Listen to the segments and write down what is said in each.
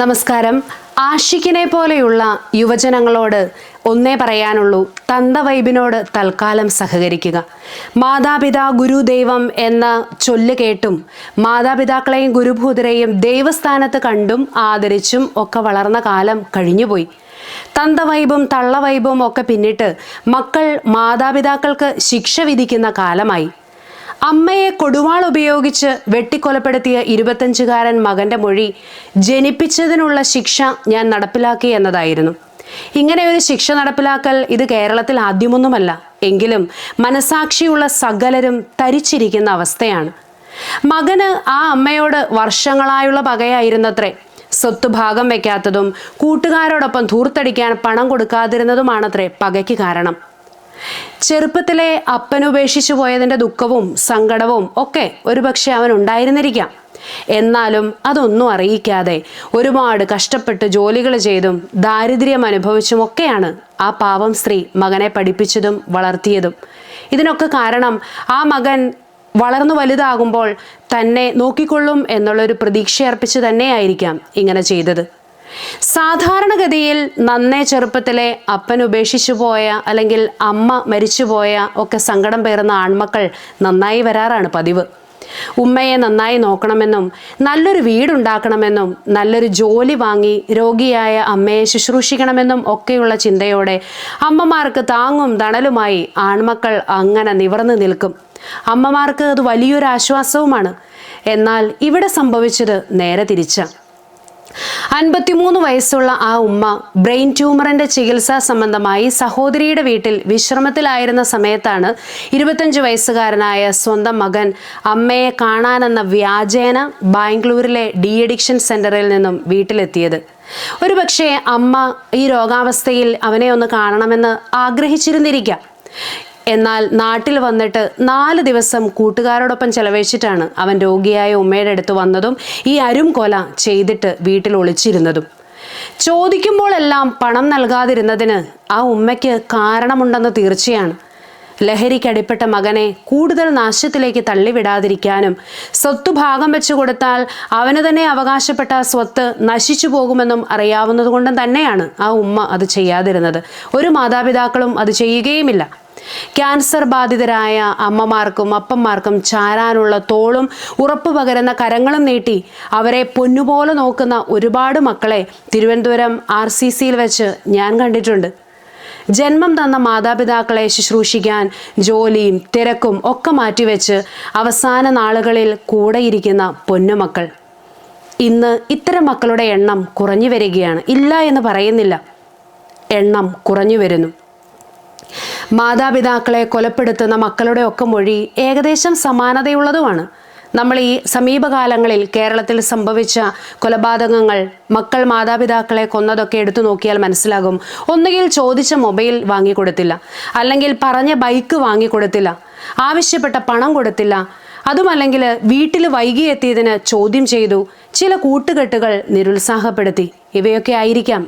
നമസ്കാരം. ആഷിക്കിനെ പോലെയുള്ള യുവജനങ്ങളോട് ഒന്നേ പറയാനുള്ളൂ തന്ത വൈബിനോട് തൽക്കാലം സഹകരിക്കുക. മാതാപിതാ ഗുരു ദൈവം എന്ന ചൊല്ല് കേട്ടും മാതാപിതാക്കളെയും ഗുരുഭൂതരെയും ദൈവസ്ഥാനത്ത് കണ്ടും ആദരിച്ചും ഒക്കെ വളർന്ന കാലം കഴിഞ്ഞുപോയി. തന്ത വൈബും തള്ള വൈബും ഒക്കെ പിന്നിട്ട് മക്കൾ മാതാപിതാക്കൾക്ക് ശിക്ഷ വിധിക്കുന്ന കാലമായി. അമ്മയെ കൊടുവാൾ ഉപയോഗിച്ച് വെട്ടിക്കൊലപ്പെടുത്തിയ ഇരുപത്തഞ്ചുകാരൻ മകന്റെ മൊഴി ജനിപ്പിച്ചതിനുള്ള ശിക്ഷ ഞാൻ നടപ്പിലാക്കി എന്നതായിരുന്നു. ഇങ്ങനെ ഒരു ശിക്ഷ നടപ്പിലാക്കൽ ഇത് കേരളത്തിൽ ആദ്യമൊന്നുമല്ല. എങ്കിലും മനസാക്ഷിയുള്ള സകലരും തരിച്ചിരിക്കുന്ന അവസ്ഥയാണ്. മകന് ആ അമ്മയോട് വർഷങ്ങളായുള്ള പകയായിരുന്നത്രേ. സ്വത്ത് ഭാഗം വയ്ക്കാത്തതും കൂട്ടുകാരോടൊപ്പം ധൂർത്തടിക്കാൻ പണം കൊടുക്കാതിരുന്നതുമാണത്രേ പകയ്ക്ക് കാരണം. ചെറുപ്പത്തിലെ അപ്പൻ ഉപേക്ഷിച്ചു പോയതിന്റെ ദുഃഖവും സങ്കടവും ഒക്കെ ഒരുപക്ഷെ അവൻ ഉണ്ടായിരുന്നിരിക്കാം. എന്നാലും അതൊന്നും അറിയിക്കാതെ ഒരുപാട് കഷ്ടപ്പെട്ട് ജോലികൾ ചെയ്തും ദാരിദ്ര്യം അനുഭവിച്ചും ഒക്കെയാണ് ആ പാവം സ്ത്രീ മകനെ പഠിപ്പിച്ചതും വളർത്തിയതും. ഇതിനൊക്കെ കാരണം ആ മകൻ വളർന്നു വലുതാകുമ്പോൾ തന്നെ നോക്കിക്കൊള്ളും എന്നുള്ളൊരു പ്രതീക്ഷയർപ്പിച്ച് തന്നെയായിരിക്കാം ഇങ്ങനെ ചെയ്തത്. സാധാരണഗതിയിൽ നന്നേ ചെറുപ്പത്തിലെ അപ്പൻ ഉപേക്ഷിച്ചു പോയ അല്ലെങ്കിൽ അമ്മ മരിച്ചുപോയ ഒക്കെ സങ്കടം പേറുന്ന ആൺമക്കൾ നന്നായി വരാറാണ് പതിവ്. ഉമ്മയെ നന്നായി നോക്കണമെന്നും നല്ലൊരു വീടുണ്ടാക്കണമെന്നും നല്ലൊരു ജോലി വാങ്ങി രോഗിയായ അമ്മയെ ശുശ്രൂഷിക്കണമെന്നും ഒക്കെയുള്ള ചിന്തയോടെ അമ്മമാർക്ക് താങ്ങും തണലുമായി ആൺമക്കൾ അങ്ങനെ നിവർന്നു നിൽക്കും. അമ്മമാർക്ക് അത് വലിയൊരു ആശ്വാസവുമാണ്. എന്നാൽ ഇവിടെ സംഭവിച്ചത് നേരെ തിരിച്ചാണ്. അൻപത്തിമൂന്ന് വയസ്സുള്ള ആ ഉമ്മ ബ്രെയിൻ ട്യൂമറിന്റെ ചികിത്സാ സംബന്ധമായി സഹോദരിയുടെ വീട്ടിൽ വിശ്രമത്തിലായിരുന്ന സമയത്താണ് ഇരുപത്തഞ്ച് വയസ്സുകാരനായ സ്വന്തം മകൻ അമ്മയെ കാണാനെന്ന വ്യാജേന ബാംഗ്ലൂരിലെ ഡി അഡിക്ഷൻ സെന്ററിൽ നിന്നും വീട്ടിലെത്തിയത്. ഒരുപക്ഷെ അമ്മ ഈ രോഗാവസ്ഥയിൽ അവനെ ഒന്ന് കാണണമെന്ന് ആഗ്രഹിച്ചിരുന്നിരിക്കാം. എന്നാൽ നാട്ടിൽ വന്നിട്ട് നാല് ദിവസം കൂട്ടുകാരോടൊപ്പം ചെലവഴിച്ചിട്ടാണ് അവൻ രോഗിയായ ഉമ്മയുടെ അടുത്ത് വന്നതും ഈ അരും കൊല ചെയ്തിട്ട് വീട്ടിൽ ഒളിച്ചിരുന്നതും. ചോദിക്കുമ്പോഴെല്ലാം പണം നൽകാതിരുന്നതിന് ആ ഉമ്മയ്ക്ക് കാരണമുണ്ടെന്ന് തീർച്ചയാണ്. ലഹരിക്കടിപ്പെട്ട മകനെ കൂടുതൽ നാശത്തിലേക്ക് തള്ളിവിടാതിരിക്കാനും സ്വത്ത് ഭാഗം വെച്ചു കൊടുത്താൽ അവന് തന്നെ അവകാശപ്പെട്ട സ്വത്ത് നശിച്ചു പോകുമെന്നും അറിയാവുന്നതുകൊണ്ടും തന്നെയാണ് ആ ഉമ്മ അത് ചെയ്യാതിരുന്നത്. ഒരു മാതാപിതാക്കളും അത് ചെയ്യുകയുമില്ല. ക്യാൻസർ ബാധിതരായ അമ്മമാർക്കും അപ്പന്മാർക്കും ചാരാനുള്ള തോളും ഉറപ്പ് പകരുന്ന കരങ്ങളും നീട്ടി അവരെ പൊന്നുപോലെ നോക്കുന്ന ഒരുപാട് മക്കളെ തിരുവനന്തപുരം ആർ സി സിയിൽ വെച്ച് ഞാൻ കണ്ടിട്ടുണ്ട്. ജന്മം തന്ന മാതാപിതാക്കളെ ശുശ്രൂഷിക്കാൻ ജോലിയും തിരക്കും ഒക്കെ മാറ്റിവെച്ച് അവസാന നാളുകളിൽ കൂടെയിരിക്കുന്ന പൊന്നുമക്കൾ ഇന്ന് ഇത്തരം മക്കളുടെ എണ്ണം കുറഞ്ഞു വരികയാണ്. ഇല്ല എന്ന് പറയുന്നില്ല. എണ്ണം കുറഞ്ഞു വരുന്നു. മാതാപിതാക്കളെ കൊലപ്പെടുത്തുന്ന മക്കളുടെ ഒക്കെ മൊഴി ഏകദേശം സമാനതയുള്ളതുമാണ്. നമ്മൾ ഈ സമീപകാലങ്ങളിൽ കേരളത്തിൽ സംഭവിച്ച കൊലപാതകങ്ങൾ മക്കൾ മാതാപിതാക്കളെ കൊന്നതൊക്കെ എടുത്തു നോക്കിയാൽ മനസ്സിലാകും. ഒന്നുകിൽ ചോദിച്ച മൊബൈൽ വാങ്ങിക്കൊടുത്തില്ല അല്ലെങ്കിൽ പറഞ്ഞ ബൈക്ക് വാങ്ങിക്കൊടുത്തില്ല ആവശ്യപ്പെട്ട പണം കൊടുത്തില്ല. അതുമല്ലെങ്കിൽ വീട്ടിൽ വൈകി എത്തിയതിന് ചോദ്യം ചെയ്തു. ചില കൂട്ടുകെട്ടുകൾ നിരുത്സാഹപ്പെടുത്തി. ഇവയൊക്കെ ആയിരിക്കാം.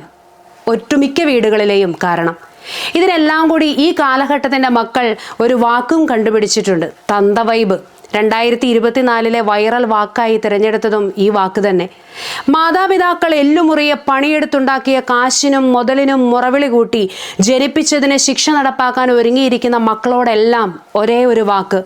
ഒട്ടുമിക്ക വീടുകളിലെയും കാരണം. ഇതിനെല്ലാം കൂടി ഈ കാലഘട്ടത്തിന്റെ മക്കൾ ഒരു വാക്കും കണ്ടുപിടിച്ചിട്ടുണ്ട്. തന്തവൈബ് രണ്ടായിരത്തി ഇരുപത്തിനാലിലെ വൈറൽ വാക്കായി തിരഞ്ഞെടുത്തതും ഈ വാക്ക് തന്നെ. മാതാപിതാക്കൾ എല്ലുമുറിയെ പണിയെടുത്തുണ്ടാക്കിയ കാശിനും മുതലിനും മുറവിളി കൂട്ടി ജനിപ്പിച്ചതിന് ശിക്ഷ നടപ്പാക്കാൻ ഒരുങ്ങിയിരിക്കുന്ന മക്കളോടെല്ലാം ഒരേ ഒരു വാക്ക്.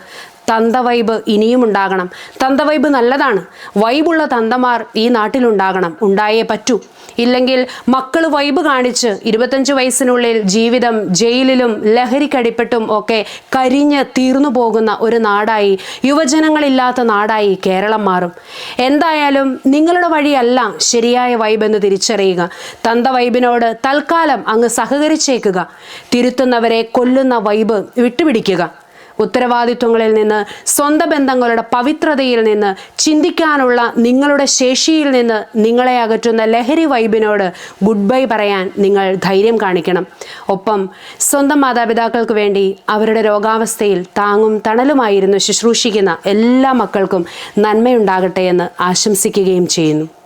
തന്ത വൈബ് ഇനിയും ഉണ്ടാകണം. തന്ത വൈബ് നല്ലതാണ്. വൈബുള്ള തന്തമാർ ഈ നാട്ടിലുണ്ടാകണം. ഉണ്ടായേ പറ്റൂ. ഇല്ലെങ്കിൽ മക്കൾ വൈബ് കാണിച്ച് ഇരുപത്തഞ്ച് വയസ്സിനുള്ളിൽ ജീവിതം ജയിലിലും ലഹരിക്കടിപ്പെട്ടും ഒക്കെ കരിഞ്ഞ് തീർന്നു പോകുന്ന ഒരു നാടായി യുവജനങ്ങളില്ലാത്ത നാടായി കേരളം മാറും. എന്തായാലും നിങ്ങളുടെ വഴിയല്ല ശരിയായ വൈബ് എന്ന് തിരിച്ചറിയുക. തന്ത വൈബിനോട് തൽക്കാലം അങ്ങ് സഹകരിച്ചേക്കുക. തിരുത്തുന്നവരെ കൊല്ലുന്ന വൈബ് വിട്ടുപിടിക്കുക. ഉത്തരവാദിത്വങ്ങളിൽ നിന്ന് സ്വന്തം ബന്ധങ്ങളുടെ പവിത്രതയിൽ നിന്ന് ചിന്തിക്കാനുള്ള നിങ്ങളുടെ ശേഷിയിൽ നിന്ന് നിങ്ങളെ അകറ്റുന്ന ലഹരി വൈബിനോട് ഗുഡ് ബൈ പറയാൻ നിങ്ങൾ ധൈര്യം കാണിക്കണം. ഒപ്പം സ്വന്തം മാതാപിതാക്കൾക്ക് വേണ്ടി അവരുടെ രോഗാവസ്ഥയിൽ താങ്ങും തണലുമായിരുന്നു ശുശ്രൂഷിക്കുന്ന എല്ലാ മക്കൾക്കും നന്മയുണ്ടാകട്ടെ എന്ന് ആശംസിക്കുകയും ചെയ്യുന്നു.